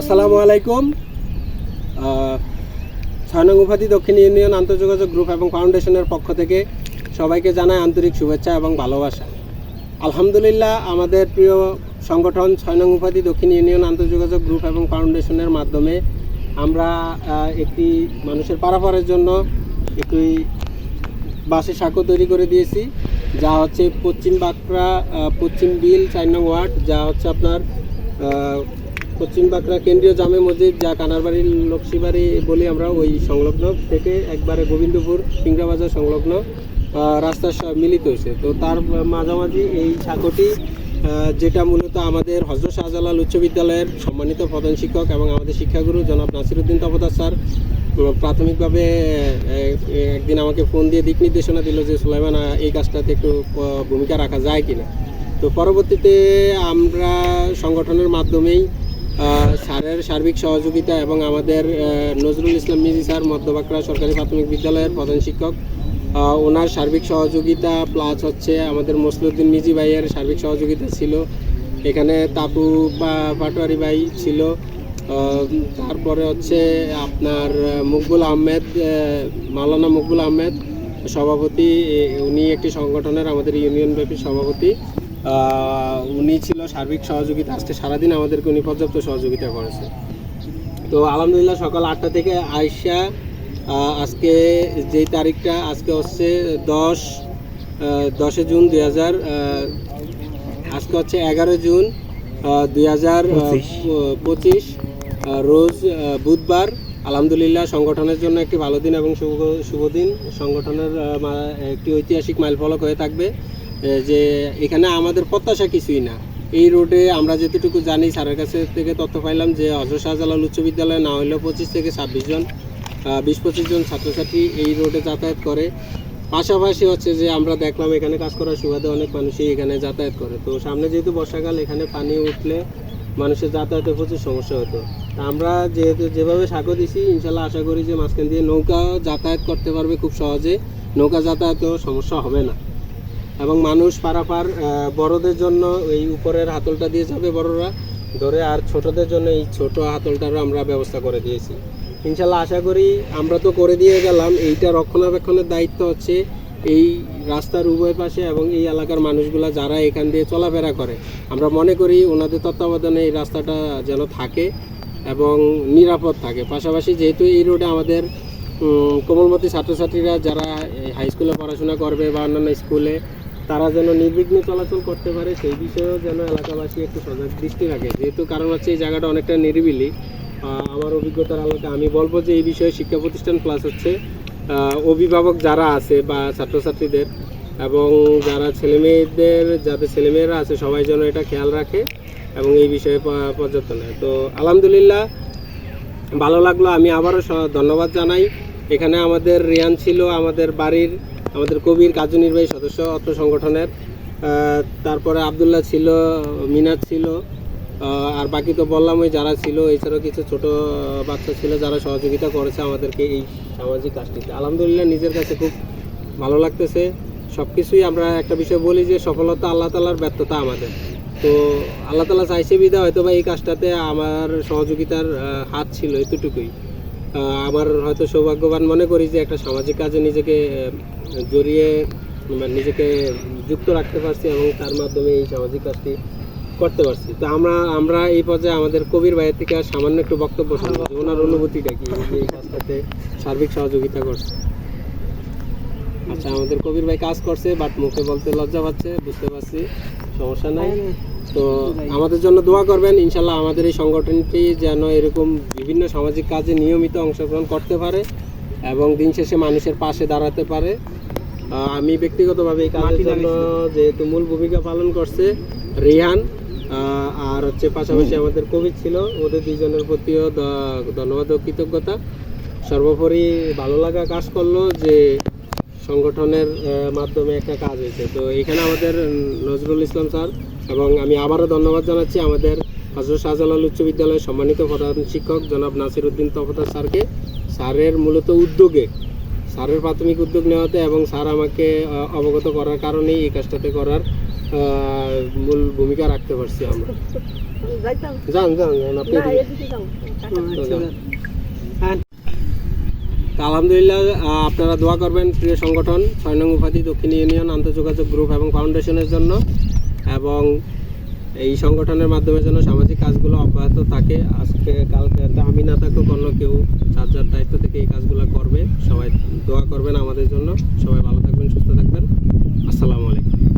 আসসালামু আলাইকুম। আহ, ছয় নং উপাধি দক্ষিণ ইউনিয়ন আন্তর্যোগাযোগ গ্রুপ এবং ফাউন্ডেশনের পক্ষ থেকে সবাইকে জানাই আন্তরিক শুভেচ্ছা এবং ভালোবাসা। আলহামদুলিল্লাহ আমাদের প্রিয় সংগঠন ছয় নং উপাধি দক্ষিণ ইউনিয়ন আন্তর্যোগাযোগ গ্রুপ এবং ফাউন্ডেশনের মাধ্যমে আমরা একটি মানুষের পারাপারের জন্য একটি বাসে সাঁকো তৈরি করে দিয়েছি যা হচ্ছে পশ্চিম বাঁকড়া পশ্চিম বিল চার নং ওয়ার্ড যা হচ্ছে আপনার পশ্চিম বাঁকড়া কেন্দ্রীয় জামে মসজিদ, যা কানারবাড়ির লক্ষ্মীবাড়ি বলি আমরা ওই সংলগ্ন থেকে একবারে গোবিন্দপুর বাজার সংলগ্ন রাস্তার মিলিত হয়েছে। তো তার মাঝামাঝি এই সাঁকোটি যেটা মূলত আমাদের হজরত শাহজালাল উচ্চ বিদ্যালয়ের সম্মানিত প্রধান শিক্ষক এবং আমাদের শিক্ষাগুরু জনাব নাসিরুদ্দিন তপদার স্যার প্রাথমিকভাবে একদিন আমাকে ফোন দিয়ে দিক নির্দেশনা দিল যে, সুলাইমান এই কাজটাতে একটু ভূমিকা রাখা যায় কিনা? তো পরবর্তীতে আমরা সংগঠনের মাধ্যমেই স্যারের সার্বিক সহযোগিতা এবং আমাদের নজরুল ইসলাম মিজি স্যার মধ্যবাকড়া সরকারি প্রাথমিক বিদ্যালয়ের প্রধান শিক্ষক ওনার সার্বিক সহযোগিতা প্লাস হচ্ছে আমাদের মসলুদ্দিন মিজি ভাইয়ের সার্বিক সহযোগিতা ছিল। এখানে তাপু বা পাটোয়ারি ভাই ছিল। তারপরে হচ্ছে আপনার মকবুল আহমেদ আহ, মাওলানা মকবুল আহমেদ সভাপতি উনি একটি সংগঠনের আমাদের ইউনিয়ন ব্যাপী সভাপতি। উনি ছিল সার্বিক সহযোগিতা আজকে সারাদিন আমাদেরকে উনি পর্যাপ্ত সহযোগিতা করেছে তো আলহামদুলিল্লাহ সকাল আটটা থেকে আয়সা আজকে যেই তারিখটা আজকে হচ্ছে দশ দশে জুন দুই হাজার আজকে হচ্ছে এগারো জুন দুই হাজার পঁচিশ। রোজ বুধবার। আলহামদুলিল্লাহ সংগঠনের জন্য একটি ভালো দিন এবং শুভ শুভ দিন। সংগঠনের একটি ঐতিহাসিক মাইলফলক হয়ে থাকবে। যে এখানে আমাদের প্রত্যাশা কিছুই না। এই রোডে আমরা যেতটুকু জানি, স্যারের কাছে থেকে তথ্য পাইলাম যে হজরত শাহজালাল উচ্চ বিদ্যালয়ে না হলেও পঁচিশ থেকে ছাব্বিশ জন বিশ পঁচিশ জন ছাত্রছাত্রী এই রোডে যাতায়াত করে। পাশাপাশি হচ্ছে যে আমরা দেখলাম এখানে কাজ করার সুবাদে অনেক মানুষই এখানে যাতায়াত করে। তো সামনে যেহেতু বর্ষাকাল, এখানে পানি উঠলে মানুষের যাতায়াতে প্রচুর সমস্যা হতো। আমরা যেহেতু যেভাবে সাঁকো দিছি, ইনশাল্লাহ আশা করি যে মাঝখান দিয়ে নৌকা যাতায়াত করতে পারবে খুব সহজে। নৌকা যাতায়াতেও সমস্যা হবে না। এবং মানুষ পারাপার বড়দের জন্য এই উপরের হাতলটা দিয়ে যাবে বড়রা, ধরে আর ছোটদের জন্য এই ছোট হাতলটারও আমরা ব্যবস্থা করে দিয়েছি। ইনশাল্লাহ আশা করি আমরা তো করে দিয়ে গেলাম, এইটা রক্ষণাবেক্ষণের দায়িত্ব হচ্ছে এই রাস্তার উভয় পাশে এবং এই এলাকার মানুষগুলা যারা এখান দিয়ে চলাফেরা করে। আমরা মনে করি ওনাদের তত্ত্বাবধানে এই রাস্তাটা যেন থাকে এবং নিরাপদ থাকে। পাশাপাশি যেহেতু এই রোডে আমাদের কোমলমতি ছাত্রছাত্রীরা যারা হাই স্কুলে পড়াশোনা করবে বা অন্যান্য স্কুলে তারা যেন নির্বিঘ্নে চলাচল করতে পারে, সেই বিষয়েও যেন এলাকাবাসী একটু সজাগ দৃষ্টি রাখে। যেহেতু কারণ হচ্ছে এই জায়গাটা অনেকটা নিরিবিলি আমার অভিজ্ঞতার আলোকে আমি বলব যে এই বিষয়ে শিক্ষা প্রতিষ্ঠান প্লাস হচ্ছে অভিভাবক যারা আছে বা ছাত্রছাত্রীদের এবং যারা ছেলেমেয়েদের যাদের ছেলেমেয়েরা আছে, সবাই যেন এটা খেয়াল রাখে এবং এই বিষয়ে পর্যাপ্ত নেয়। তো আলহামদুলিল্লাহ, ভালো লাগল। আমি আবারও ধন্যবাদ জানাই। এখানে আমাদের রিয়ান ছিল আমাদের বাড়ির, আমাদের কবির কার্য নির্বাহী সদস্য অত্র সংগঠনের। তারপরে আবদুল্লাহ ছিল মিনাত ছিল আর বাকি তো বললাম ওই যারা ছিল, এছাড়াও কিছু ছোট বাচ্চা ছিল যারা সহযোগিতা করেছে আমাদেরকে এই সামাজিক কাজটিতে। আলহামদুলিল্লাহ নিজের কাছে খুব ভালো লাগতেছে। সব কিছুই আমরা একটা বিষয় বলি যে সফলতা আল্লাহ তালার ব্যর্থতা আমাদের। তো আল্লাহ তালা চাইছে বিদা হয়তো বা এই কাজটাতে আমার সহযোগিতার হাত ছিল এতটুকুই। আমার হয়তো সৌভাগ্যবান মনে করি যে একটা সামাজিক কাজে নিজেকে জড়িয়ে নিজেকে যুক্ত রাখতে পারছি এবং তার মাধ্যমে এই সামাজিক কাজটি করতে পারছি। তো আমরা আমরা এই পর্যায়ে আমাদের কবির ভাইয়ের থেকে সামান্য একটু বক্তব্য শুনব ওনার অনুভূতিটা কি? এই কাজটাতে সার্বিক সহযোগিতা করছে। আচ্ছা আমাদের কবির ভাই কাজ করছে, বাট মুখে বলতে লজ্জা পাচ্ছে, বুঝতে পারছি, সমস্যা নাই। তো আমাদের জন্য দোয়া করবেন ইনশাল্লাহ আমাদের এই সংগঠনটি যেন এরকম বিভিন্ন সামাজিক কাজে নিয়মিত অংশগ্রহণ করতে পারে এবং দিন শেষে মানুষের পাশে দাঁড়াতে পারে। আমি ব্যক্তিগতভাবে এই কাজের জন্য যেহেতু মূল ভূমিকা পালন করছে রিহান আর হচ্ছে পাশাপাশি আমাদের কবি ছিল ওদের দুইজনের প্রতিও ধন্যবাদ ও কৃতজ্ঞতা। সর্বোপরি ভালো লাগা কাজ করল যে সংগঠনের মাধ্যমে একটা কাজ হয়েছে। তো এখানে আমাদের নজরুল ইসলাম স্যার এবং আমি আবারও ধন্যবাদ জানাচ্ছি আমাদের হজরত শাহজালাল উচ্চ বিদ্যালয়ের সম্মানিত প্রধান শিক্ষক জনাব নাসির উদ্দিন তফতার স্যারকে। স্যারের মূলত উদ্যোগে স্যারের প্রাথমিক উদ্যোগ নেওয়াতে এবং স্যার আমাকে অবগত করার কারণেই এই কাজটাতে করার মূল ভূমিকা রাখতে পারছি আমরা। যান যান আপনি আচ্ছা, হ্যাঁ। তা আলহামদুলিল্লাহ আপনারা দোয়া করবেন প্রিয় সংগঠন ছয় নং উপাধি দক্ষিণ ইউনিয়ন আন্তর্যোগাযোগ গ্রুপ এবং ফাউন্ডেশনের জন্য। এবং এই সংগঠনের মাধ্যমে যেন সামাজিক কাজগুলো অব্যাহত থাকে। আজকে, কালকে আমি না থাকুক অন্য কেউ যার যার দায়িত্ব থেকে এই কাজগুলো করবে, সবাই দোয়া করবেন আমাদের জন্য। সবাই ভালো থাকবেন, সুস্থ থাকবেন। আসসালামু আলাইকুম।